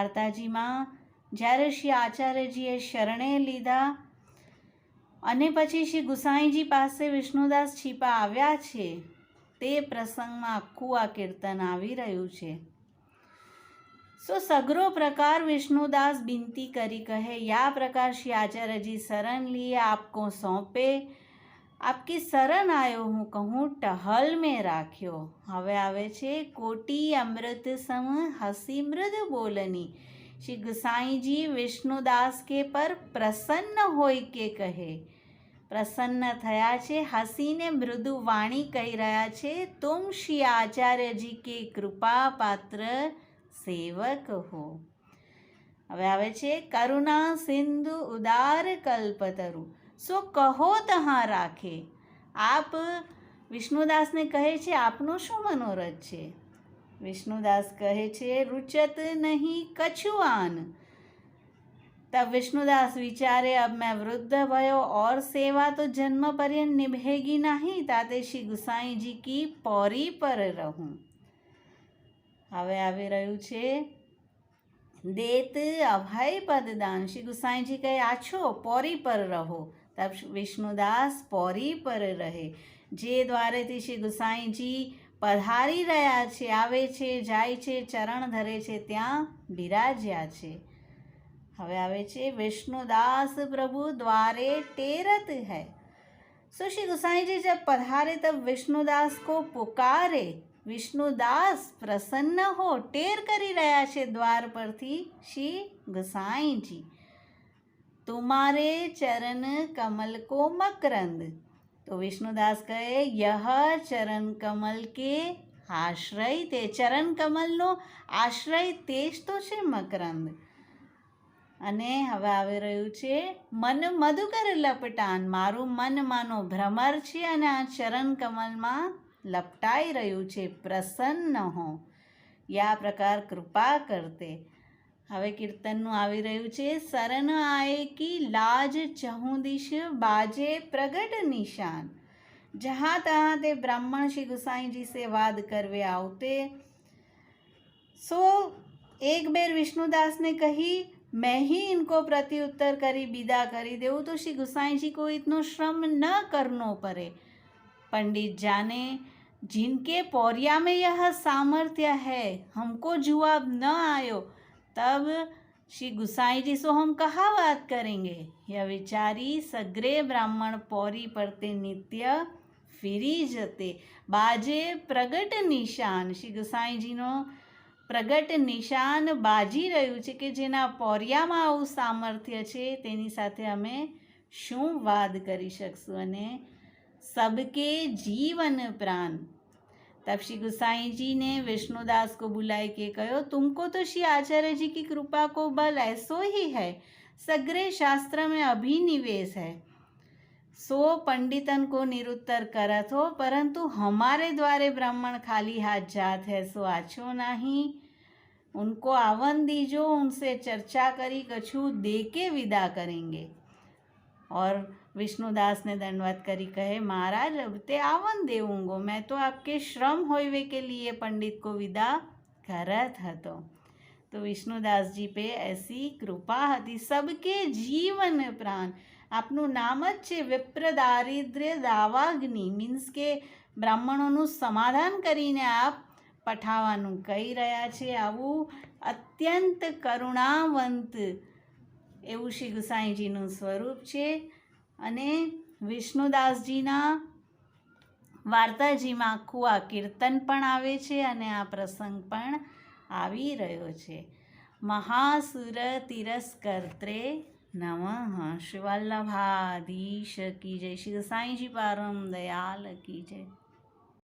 વાર્તાજીમાં જ્યારે શ્રી આચાર્યજીએ શરણે લીધા અને પછી શ્રી ગુસાઈજી પાસે વિષ્ણુદાસ છીપા આવ્યા છે, તે પ્રસંગમાં આખું આ કીર્તન આવી રહ્યું છે. સો સઘરો પ્રકાર વિષ્ણુદાસ બિનતી કરી કહે, યા પ્રકાર શ્રી આચાર્યજી, શરણ લીએ આપકો સોંપે આપકી શરણ આવ્યો હું કહું, ટહલ મેં રાખ્યો. હવે આવે છે કોટી અમૃત સમ, હસી મૃદ બોલની. શ્રી ગુસાઈજી વિષ્ણુદાસ કે પર પ્રસન્ન હોય કે કહે. પ્રસન્ન થયા છે, હસીને મૃદુ વાણી કહી રહ્યા છે, તુમ શ્રી આચાર્યજી કે કૃપા પાત્ર સેવક હો. હવે આવે છે, કરુણા સિંધુ ઉદાર કલ્પતરુ. સો કહો તહાં રાખે. આપ વિષ્ણુદાસને કહે છે, આપનું શું મનોરથ છે? વિષ્ણુદાસ કહે છે, રુચત નહીં કછુઆન. તબ વિષ્ણુદાસ વિચારે, અબ મેં વૃદ્ધ ભયો ઓર સેવા તો જન્મ પર્યંત નિભેગી નહીં, તાતે શ્રી ગુસાઈજી કી પૌરી પર રહું. હવે આવી રહ્યું છે. દેત અભય પદદાન. શ્રી ગુસાઈજી કહે, આછો, પૌરી પર રહો. તબ વિષ્ણુદાસ પૌરી પર રહે જે દ્વારેથી શ્રી ગુસાઈજી પધારી રહ્યા છે આવે છે જાય છે ચરણ ધરે છે ત્યાં બિરાજ્યા છે હવે આવે છે વિષ્ણુદાસ પ્રભુ દ્વારે ટેરત હૈ। સો શ્રી ગુસાઈજી જબ પધારે તબ વિષ્ણુદાસ કો પુકારે? વિષ્ણુદાસ પ્રસન્ન હો, ટેર કરી રહ્યા છે દ્વાર પરથી શ્રી ગુસાઈજી। તુમારે ચરણ કમલ કો મકરંદ? તો વિષ્ણુદાસ કહે, યહ ચરણ કમલ કે આશ્રય તે ચરણ કમલનો આશ્રય તે જ તો છે મકરંદ. અને હવે આવી રહ્યું છે, મન મધુકર લપટાન, મારું મન માનો ભ્રમર છે અને આ ચરણ કમલમાં લપટાઈ રહ્યું છે, પ્રસન્ન હો. યા પ્રકાર કૃપા કરતે. हमें कीर्तन આવી રહ્યું છે. आए આએ लाज લાજ ચહું बाजे प्रगट निशान નિશાન. જહાં ते ब्राह्मण श्री गुसाई जी से वाद करवे आउते सो एक बेर विष्णुदास ने कही मैं ही इनको प्रत्युत्तर करी विदा करी देव तो श्री गुसाई जी को इतना श्रम न करनो पड़े पंडित जाने जिनके पौरिया में यह सामर्थ्य है हमको जुआब न आयो तब श्री गुसाई जी सो हम कहाँ बात करेंगे यह विचारी सग्रे ब्राह्मण पौरी परते नित्य ફીરી જતે બાજે પ્રગટ નિશાન શ્રી ગુસાઈજીનો પ્રગટ નિશાન બાજી રહ્યું છે કે જેના પૌર્યામાં આવું સામર્થ્ય છે તેની સાથે અમે શું વાદ કરી શકશું અને सबके जीवन प्राण तब श्री गुसाई जी ने विष्णुदास को बुलाए के कहो, तुमको तो श्री आचार्य जी की कृपा को बल ऐसो ही है। सग्रे शास्त्र में अभिनिवेश है। सो पंडितन को निरुत्तर करत हो, परंतु हमारे द्वारे ब्राह्मण खाली हाथ जात है, सो आछो नहीं। उनको आवन दीजो, उनसे चर्चा करी, कछु दे के विदा करेंगे। और विष्णुदास ने दंडवत करी कहे महाराज अब ते आवन देऊंगो मैं तो आपके श्रम होइवे के लिए पंडित को विदा करत હતો તો વિષ્ણુદાસજી પે એસી કૃપા હતી સબકે જીવન પ્રાણ આપનું નામ જ છે વિપ્ર દારિદ્ર્ય દાવાગ્નિ મીન્સ કે બ્રાહ્મણોનું સમાધાન કરીને આપ પઠાવાનું કહી રહ્યા છે આવું અત્યંત કરુણાવંત એવું શ્રી ગુસાઈજીનું સ્વરૂપ છે. અને વિષ્ણુદાસજીના વાર્તાજીમાં આખું આ કીર્તન પણ આવે છે અને આ પ્રસંગ પણ આવી રહ્યો છે. મહાસુર તિરસ્કર્ત્રે નમઃ. શિવલ્લભાધીશ કી જય. શ્રી સાંઈજી પારમ દયાલ કી જય.